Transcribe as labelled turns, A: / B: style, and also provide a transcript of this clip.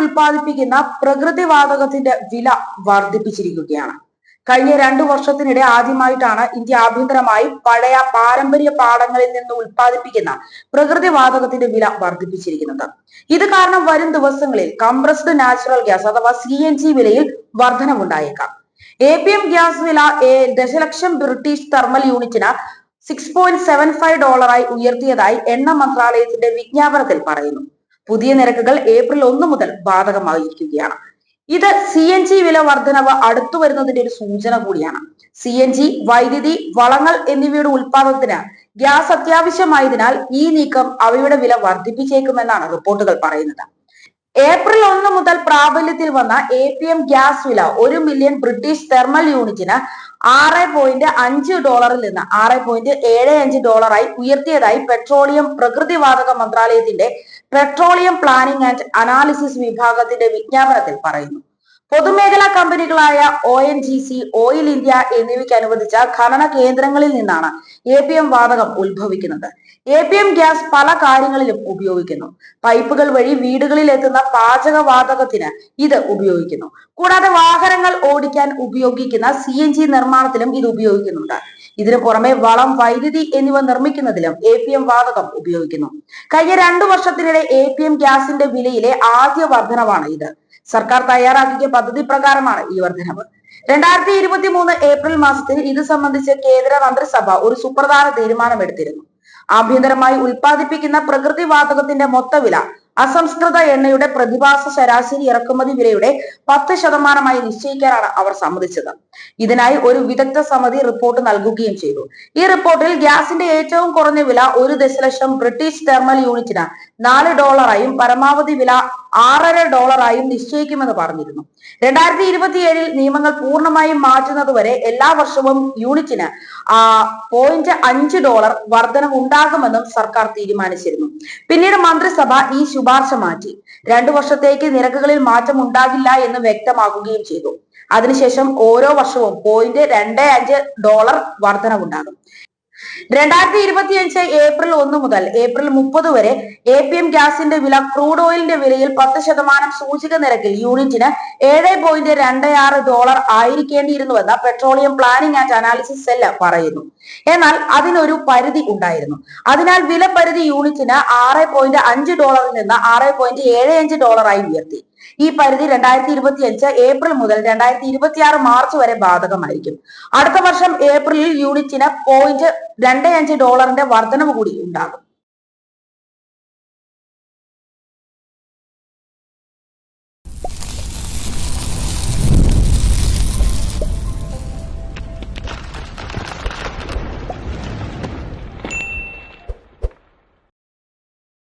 A: ഉൽപ്പാദിപ്പിക്കുന്ന പ്രകൃതിവാതകത്തിന്റെ വില വർദ്ധിപ്പിച്ചിരിക്കുകയാണ്. കഴിഞ്ഞ രണ്ടു വർഷത്തിനിടെ ആദ്യമായിട്ടാണ് ഇന്ത്യ ആഭ്യന്തരമായി പഴയ പാരമ്പര്യ പാടങ്ങളിൽ നിന്ന് ഉൽപ്പാദിപ്പിക്കുന്ന പ്രകൃതിവാതകത്തിന്റെ വില വർദ്ധിപ്പിച്ചിരിക്കുന്നത്. ഇത് കാരണം വരും ദിവസങ്ങളിൽ കംപ്രസ്ഡ് നാച്ചുറൽ ഗ്യാസ് അഥവാ സി എൻ ജി വിലയിൽ വർധനവുണ്ടായേക്കാം. എ പി എം ഗ്യാസ് വില ദശലക്ഷം ബ്രിട്ടീഷ് തെർമൽ യൂണിറ്റിന് സിക്സ് പോയിന്റ് സെവൻ ഫൈവ് ഡോളറായി ഉയർത്തിയതായി എണ്ണ മന്ത്രാലയത്തിന്റെ വിജ്ഞാപനത്തിൽ പറയുന്നു. പുതിയ നിരക്കുകൾ ഏപ്രിൽ ഒന്ന് മുതൽ ബാധകമായിരിക്കുകയാണ്. ഇത് സി എൻ ജി വില വർധനവ് അടുത്തു വരുന്നതിന്റെ ഒരു സൂചന കൂടിയാണ്. സി എൻ ജി വൈദ്യുതി വളങ്ങൾ എന്നിവയുടെ ഉൽപാദനത്തിന് ഗ്യാസ് അത്യാവശ്യമായതിനാൽ ഈ നീക്കം അവയുടെ വില വർദ്ധിപ്പിച്ചേക്കുമെന്നാണ് റിപ്പോർട്ടുകൾ പറയുന്നത്. ഏപ്രിൽ ഒന്ന് മുതൽ പ്രാബല്യത്തിൽ വന്ന എ പി എം ഗ്യാസ് വില ഒരു മില്യൺ ബ്രിട്ടീഷ് തെർമൽ യൂണിറ്റിന് ആറ് പോയിന്റ് അഞ്ച് ഡോളറിൽ നിന്ന് ആറ് പോയിന്റ് ഏഴ് അഞ്ച് ഡോളറായി ഉയർത്തിയതായി പെട്രോളിയം പ്രകൃതിവാതക മന്ത്രാലയത്തിന്റെ പെട്രോളിയം പ്ലാനിംഗ് ആൻഡ് അനാലിസിസ് വിഭാഗത്തിന്റെ വിജ്ഞാപനത്തിൽ പറയുന്നു. പൊതുമേഖലാ കമ്പനികളായ O N G C oil India എന്നിവയ്ക്ക് അനുവദിച്ച ഖനന കേന്ദ്രങ്ങളിൽ നിന്നാണ് എ പി എം വാതകം ഉത്ഭവിക്കുന്നത്. എ പി എം ഗ്യാസ് പല കാര്യങ്ങളിലും ഉപയോഗിക്കുന്നു. പൈപ്പുകൾ വഴി വീടുകളിൽ എത്തുന്ന പാചകവാതകത്തിന് ഇത് ഉപയോഗിക്കുന്നു. കൂടാതെ വാഹനങ്ങൾ ഓടിക്കാൻ ഉപയോഗിക്കുന്ന സി എൻ ജി നിർമ്മാണത്തിലും ഇത് ഉപയോഗിക്കുന്നുണ്ട്. ഇതിനു പുറമെ വളം വൈദ്യുതി എന്നിവ നിർമ്മിക്കുന്നതിലും എ പി എം വാതകം ഉപയോഗിക്കുന്നു. കഴിഞ്ഞ രണ്ടു വർഷത്തിനിടെ എ പി എം ഗ്യാസിന്റെ വിലയിലെ ആദ്യ വർധനവാണ് ഇത്. സർക്കാർ തയ്യാറാക്കിയ പദ്ധതി പ്രകാരമാണ് ഈ വർധനവ്. രണ്ടായിരത്തി ഇരുപത്തി മൂന്ന് ഏപ്രിൽ മാസത്തിൽ ഇത് സംബന്ധിച്ച് കേന്ദ്ര മന്ത്രിസഭ ഒരു സുപ്രധാന തീരുമാനമെടുത്തിരുന്നു. ആഭ്യന്തരമായി ഉൽപ്പാദിപ്പിക്കുന്ന പ്രകൃതി വാതകത്തിന്റെ മൊത്തവില അസംസ്കൃത എണ്ണയുടെ പ്രതിഭാസ ശരാശരി ഇറക്കുമതി വിലയുടെ പത്ത് ശതമാനമായി നിശ്ചയിക്കാനാണ് അവർ സമ്മതിച്ചത്. ഇതിനായി ഒരു വിദഗ്ധ സമിതി റിപ്പോർട്ട് നൽകുകയും ചെയ്തു. ഈ റിപ്പോർട്ടിൽ ഗ്യാസിന്റെ ഏറ്റവും കുറഞ്ഞ വില ഒരു ദശലക്ഷം ബ്രിട്ടീഷ് തെർമൽ യൂണിറ്റിന് നാല് ഡോളറായും പരമാവധി വില ആറര ഡോളറായും നിശ്ചയിക്കുമെന്ന് പറഞ്ഞിരുന്നു. രണ്ടായിരത്തി ഇരുപത്തിയേഴിൽ നിയമങ്ങൾ പൂർണമായും മാറ്റുന്നതുവരെ എല്ലാ വർഷവും യൂണിറ്റിന് പോയിന്റ് അഞ്ച് ഡോളർ വർധനം ഉണ്ടാകുമെന്നും സർക്കാർ തീരുമാനിച്ചിരുന്നു. പിന്നീട് മന്ത്രിസഭ ഈ ശുപാർശ മാറ്റി. രണ്ടു വർഷത്തേക്ക് നിരക്കുകളിൽ മാറ്റം ഉണ്ടാകില്ല എന്ന് വ്യക്തമാക്കുകയും ചെയ്തു. അതിനുശേഷം ഓരോ വർഷവും പോയിന്റ് രണ്ട് അഞ്ച് ഡോളർ വർധനവുണ്ടാകും. രണ്ടായിരത്തി ഇരുപത്തിയഞ്ച് ഏപ്രിൽ ഒന്ന് മുതൽ ഏപ്രിൽ മുപ്പത് വരെ എ പി എം ഗ്യാസിന്റെ വില ക്രൂഡ് ഓയിലിന്റെ വിലയിൽ പത്ത് ശതമാനം സൂചിക നിരക്കിൽ യൂണിറ്റിന് ഏഴ് പോയിന്റ് രണ്ട് ആറ് dollar ആയിരിക്കേണ്ടിയിരുന്നുവെന്ന് petroleum planning and analysis cell പറയുന്നു. എന്നാൽ അതിനൊരു പരിധി ഉണ്ടായിരുന്നു. അതിനാൽ വില പരിധി യൂണിറ്റിന് ആറ് പോയിന്റ് അഞ്ച് ഡോളറിൽ നിന്ന് ആറ് പോയിന്റ് ഏഴ് അഞ്ച് ഡോളറായി ഉയർത്തി. ഈ പരിധി രണ്ടായിരത്തി ഇരുപത്തി അഞ്ച് ഏപ്രിൽ മുതൽ രണ്ടായിരത്തി ഇരുപത്തി ആറ് മാർച്ച് വരെ ബാധകമായിരിക്കും. അടുത്ത വർഷം ഏപ്രിലിൽ യൂണിറ്റിന് പോയിന്റ് രണ്ട് അഞ്ച് ഡോളറിന്റെ വർധനവ് കൂടി ഉണ്ടാകും.